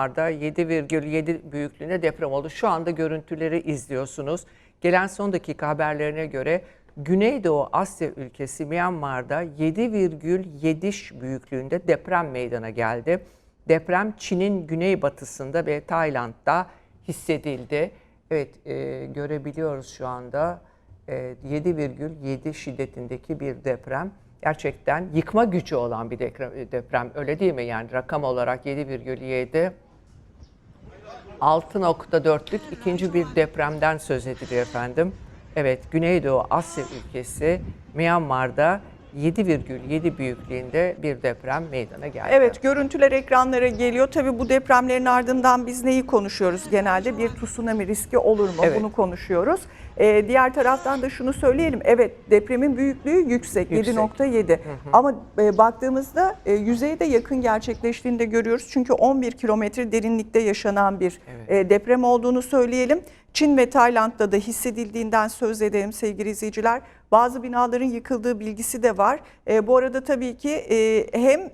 Myanmar'da 7,7 büyüklüğünde deprem oldu. Şu anda görüntüleri izliyorsunuz. Gelen son dakika haberlerine göre Güneydoğu Asya ülkesi Myanmar'da 7,7 büyüklüğünde deprem meydana geldi. Deprem Çin'in güneybatısında ve Tayland'da hissedildi. Evet e, görebiliyoruz şu anda e, 7,7 şiddetindeki bir deprem. Gerçekten yıkma gücü olan bir deprem, deprem öyle değil mi? Yani rakam olarak 7,7 6.4'lük ikinci bir depremden söz ediliyor efendim. Evet, Güneydoğu Asya ülkesi Myanmar'da 7,7 büyüklüğünde bir deprem meydana geldi. Evet görüntüler ekranlara geliyor. Tabii bu depremlerin ardından biz neyi konuşuyoruz genelde? Bir tsunami riski olur mu? Evet. Bunu konuşuyoruz. Ee, diğer taraftan da şunu söyleyelim. Evet depremin büyüklüğü yüksek, Yüksek. 7.7. Ama e, baktığımızda e, yüzeye de yakın gerçekleştiğini de görüyoruz. Çünkü 11 kilometre derinlikte yaşanan bir Evet. e, deprem olduğunu söyleyelim. Çin ve Tayland'da da hissedildiğinden söz edelim sevgili izleyiciler. Bazı binaların yıkıldığı bilgisi de var. E, bu arada tabii ki e, hem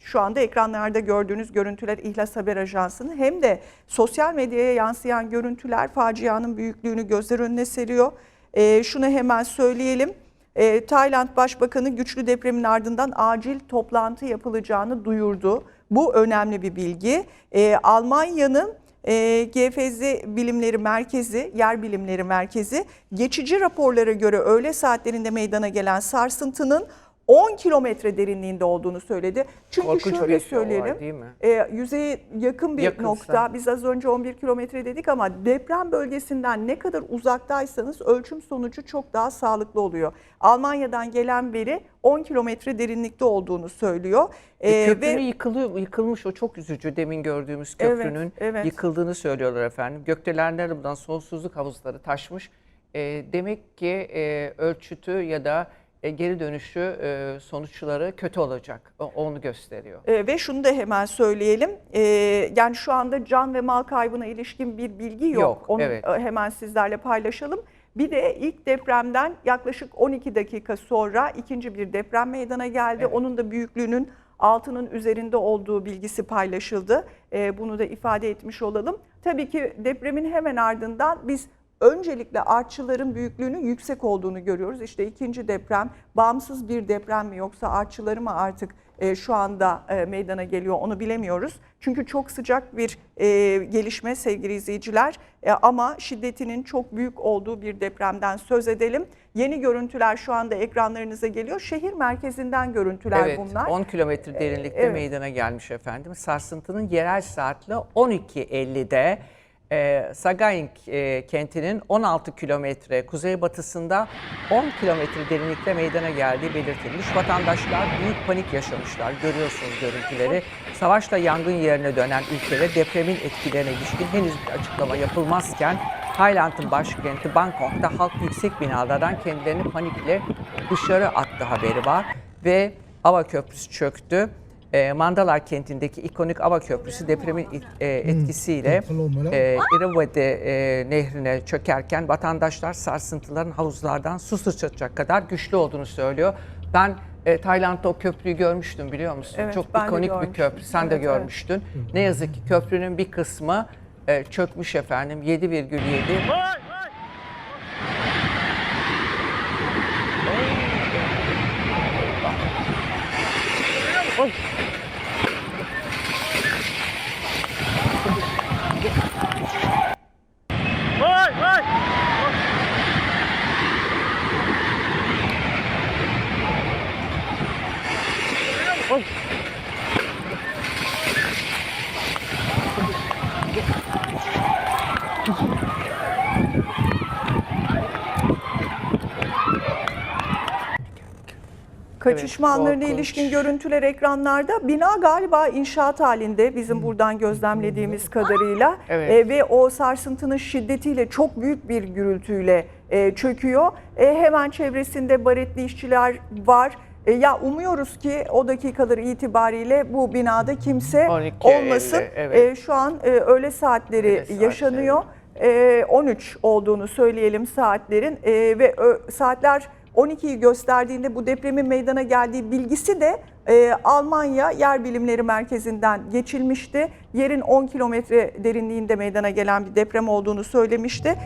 şu anda ekranlarda gördüğünüz görüntüler İhlas Haber Ajansı'nın hem de sosyal medyaya yansıyan görüntüler facianın büyüklüğünü gözler önüne seriyor. E, şunu hemen söyleyelim. E, Tayland Başbakanı güçlü depremin ardından acil toplantı yapılacağını duyurdu. Bu önemli bir bilgi. E, Almanya'nın e, GFZ Bilimleri Merkezi, Yer Bilimleri Merkezi geçici raporlara göre öğle saatlerinde meydana gelen sarsıntının 10 kilometre derinliğinde olduğunu söyledi. Çünkü Korkunç şöyle bir şey o var, söyleyelim. değil mi? E, yüzeye yakın bir Yakınsa. nokta. Biz az önce 11 kilometre dedik ama deprem bölgesinden ne kadar uzaktaysanız ölçüm sonucu çok daha sağlıklı oluyor. Almanya'dan gelen veri 10 kilometre derinlikte olduğunu söylüyor. E, E, köprünün yıkılıyor, yıkılmış o çok üzücü. Demin gördüğümüz Evet, köprünün evet. yıkıldığını söylüyorlar efendim. Gökdelenler de buradan sonsuzluk havuzları taşmış. E, demek ki e, ölçütü ya da e, geri dönüşü e, sonuçları kötü olacak. O- onu gösteriyor. E, ve şunu da hemen söyleyelim. E, yani şu anda can ve mal kaybına ilişkin bir bilgi yok. Yok, Onu evet. hemen sizlerle paylaşalım. Bir de ilk depremden yaklaşık 12 dakika sonra ikinci bir deprem meydana geldi. Evet. Onun da büyüklüğünün altının üzerinde olduğu bilgisi paylaşıldı. Bunu da ifade etmiş olalım. Tabii ki depremin hemen ardından biz öncelikle artçıların büyüklüğünün yüksek olduğunu görüyoruz. İşte ikinci deprem bağımsız bir deprem mi yoksa artçıları mı artık e, şu anda e, meydana geliyor onu bilemiyoruz. Çünkü çok sıcak bir e, gelişme sevgili izleyiciler E, ama şiddetinin çok büyük olduğu bir depremden söz edelim. Yeni görüntüler şu anda ekranlarınıza geliyor. Şehir merkezinden görüntüler Evet, bunlar. 10 kilometre derinlikte evet. meydana gelmiş efendim. Sarsıntının yerel saatli 12.50'de e, Sagaing e, kentinin 16 kilometre kuzeybatısında 10 kilometre derinlikte meydana geldiği belirtilmiş. Vatandaşlar büyük panik yaşamışlar. Görüyorsunuz görüntüleri. Savaşla yangın yerine dönen ülkede depremin etkilerine ilişkin henüz bir açıklama yapılmazken Tayland'ın başkenti Bangkok'ta halk yüksek binalardan kendilerini panikle dışarı attı haberi var ve Ava Köprüsü çöktü. E, Mandalay kentindeki ikonik Ava Köprüsü depremin e, etkisiyle e, Irrawaddy e, nehrine çökerken vatandaşlar sarsıntıların havuzlardan su sıçratacak kadar güçlü olduğunu söylüyor. Ben e, Tayland'da o köprüyü görmüştüm biliyor musun? Evet, Çok ben de ikonik bir görmüştüm. köprü. Sen de Evet, evet. görmüştün. Ne yazık ki köprünün bir kısmı e, çökmüş efendim. 7,7 Kaçışma Evet, anlarına korkunç. ilişkin görüntüler ekranlarda. Bina galiba inşaat halinde bizim buradan gözlemlediğimiz kadarıyla. Evet. E, ve o sarsıntının şiddetiyle çok büyük bir gürültüyle e, çöküyor. E, hemen çevresinde baretli işçiler var. E, ya umuyoruz ki o dakikalar itibariyle bu binada kimse 12.50, olmasın. evet. E, şu an e, öğle saatleri Öğle yaşanıyor. E, 13 olduğunu söyleyelim saatlerin E, ve ö- saatler 12'yi gösterdiğinde bu depremin meydana geldiği bilgisi de e, Almanya Yer Bilimleri Merkezi'nden geçilmişti. Yerin 10 kilometre derinliğinde meydana gelen bir deprem olduğunu söylemişti.